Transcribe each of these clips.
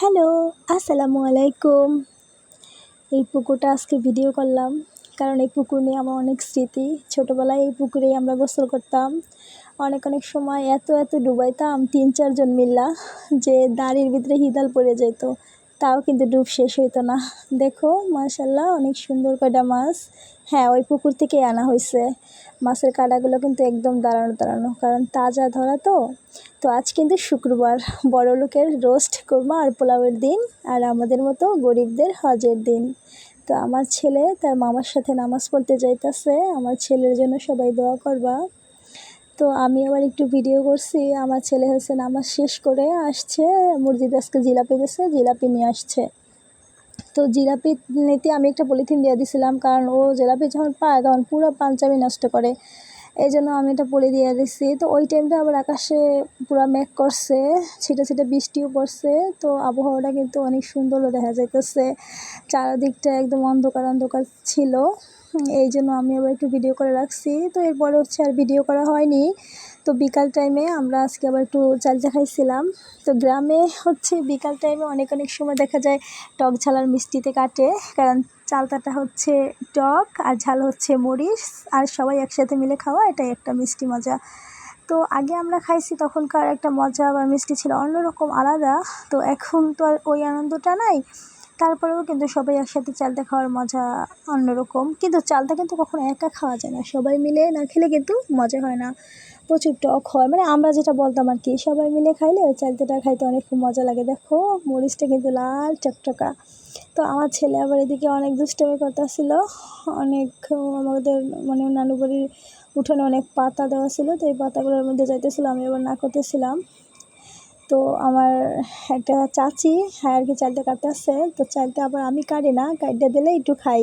Hello, আসসালামু আলাইকুম। এই পুকুরটা আজকে ভিডিও করলাম, কারণ এই পুকুর নিয়ে আমার অনেক স্মৃতি। ছোটোবেলায় এই পুকুরেই আমরা গোসল করতাম। অনেক অনেক সময় এত এত ডুবাইতাম, তিন, চারজন মিল্লা, যে দাঁড়ির ভিতরে হিদাল পড়ে যেত। তাও কিন্তু ডুব শেষ হইতো না। দেখো মাশাল্লাহ অনেক সুন্দর কয়টা মাছ। হ্যাঁ ওই পুকুর থেকেই আনা হয়েছে মাছের কাঁটাগুলো কিন্তু একদম দাঁড়ানো দাঁড়ানো কারণ তাজা ধরা তো। তো আজ কিন্তু শুক্রবার, বড় লোকের রোস্ট করব আর পোলাওয়ের দিন আর আমাদের মতো গরিবদের হজের দিন। তো আমার ছেলে তার মামার সাথে নামাজ পড়তে যাইতেছে। আমার ছেলের জন্য সবাই দোয়া করবা। তো আমি আবার একটু ভিডিও করছি। আমার ছেলে হচ্ছে নামাজ শেষ করে আসছে। মুরজিদ আজকে জিলাপি দিয়েছে জিলাপি নিয়ে আসছে। তো জিলাপি নিতে আমি একটা পলিথিন দিয়ে দিছিলাম, কারণ ও জিলাপি যখন পায় তখন পুরো পাঞ্জাবি নষ্ট করে। এই জন্য আমি এটা পলি দিয়ে দিচ্ছি তো ওই টাইমটা আবার আকাশে পুরো মেঘ করছে, ছিটে ছিটে বৃষ্টিও পড়ছে। তো আবহাওয়াটা কিন্তু অনেক সুন্দরও দেখা যাইতেছে। চারিদিকটা একদম অন্ধকার অন্ধকার ছিল। এই জন্য আমি আবার একটু ভিডিও করে রাখছি। তো এরপরে হচ্ছে আর ভিডিও করা হয়নি। তো বিকাল টাইমে আমরা আজকে আবার একটু চাল চা খাইছিলাম। তো গ্রামে হচ্ছে বিকাল টাইমে অনেক অনেক সময় দেখা যায় টক ঝালার মিষ্টিতে কাটে। কারণ চালতাটা হচ্ছে টক আর ঝাল হচ্ছে মরিচ আর সবাই একসাথে মিলে খাওয়া, এটাই একটা মিষ্টি মজা। তো আগে আমরা খাইছি তখনকার একটা মজা বা মিষ্টি ছিল অন্যরকম, আলাদা। তো এখন তো আর ওই আনন্দটা নাই। তারপরেও কিন্তু সবাই একসাথে চালটা খাওয়ার মজা অন্যরকম। কিন্তু চালটা কিন্তু কখনো একা খাওয়া যায় না। সবাই মিলে না খেলে কিন্তু মজা হয় না। প্রচুর টক হয়। মানে আমরা যেটা বলতাম আর কি, সবাই মিলে খাইলে ওই চালতাটা খাইতে অনেক খুব মজা লাগে। দেখো, মরিচটা কিন্তু লাল চকচকা। তো আমার ছেলে আবার এদিকে অনেক দুষ্টামি করতেছিল। অনেক, আমাদের মানে নানু বাড়ির উঠোনে অনেক পাতা দেওয়া ছিল, তো এই পাতাগুলোর মধ্যে যাইতেছিলো, আমি আবার না করতেছিলাম। তো আমার একটা চাচি হ্যাঁ আর কি চালটা কাটতেছে। তো চালটা আবার আমি কাটি না, কাটতে দিলে একটু খাই।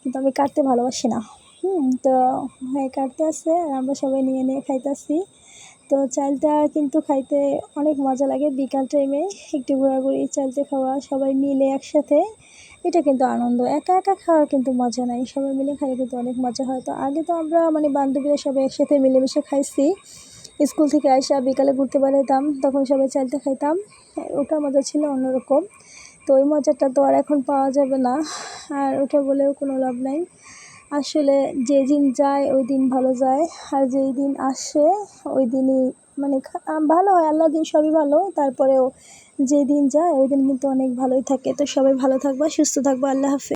কিন্তু আমি কাটতে ভালোবাসি না। তো হ্যাঁ কাটতে আসছে আর আমরা সবাই নিয়ে নিয়ে খাইতেছি। তো চালটা কিন্তু খাইতে অনেক মজা লাগে বিকাল টাইমে একটু ঘোরাঘুরি চালতে খাওয়া, সবাই মিলে একসাথে, এটা কিন্তু আনন্দ। একা একা খাওয়ার কিন্তু মজা নাই, সবাই মিলে খাইলে কিন্তু অনেক মজা হয়। তো আগে তো আমরা মানে বান্ধবীরা সবাই একসাথে মিলেমিশে খাইছি। স্কুল থেকে আসা বিকালে ঘুরতে বেরোতাম তখন সবাই চালতে খাইতাম। ওটা মজা ছিল অন্যরকম। তো ওই মজাটা তো আর এখন পাওয়া যাবে না। আর ওটা বলেও কোনো লাভ নাই। আসলে যে দিন যায় ওই দিন ভালো যায়। আর যেই দিন আসে ওই দিনই মানে ভালো হয় আল্লাহ দিন সবই ভালো তারপরেও যেদিন যায় ওই দিন কিন্তু অনেক ভালোই থাকে। তো সবাই ভালো থাকবা, সুস্থ থাকবা, আল্লাহ হাফেজ।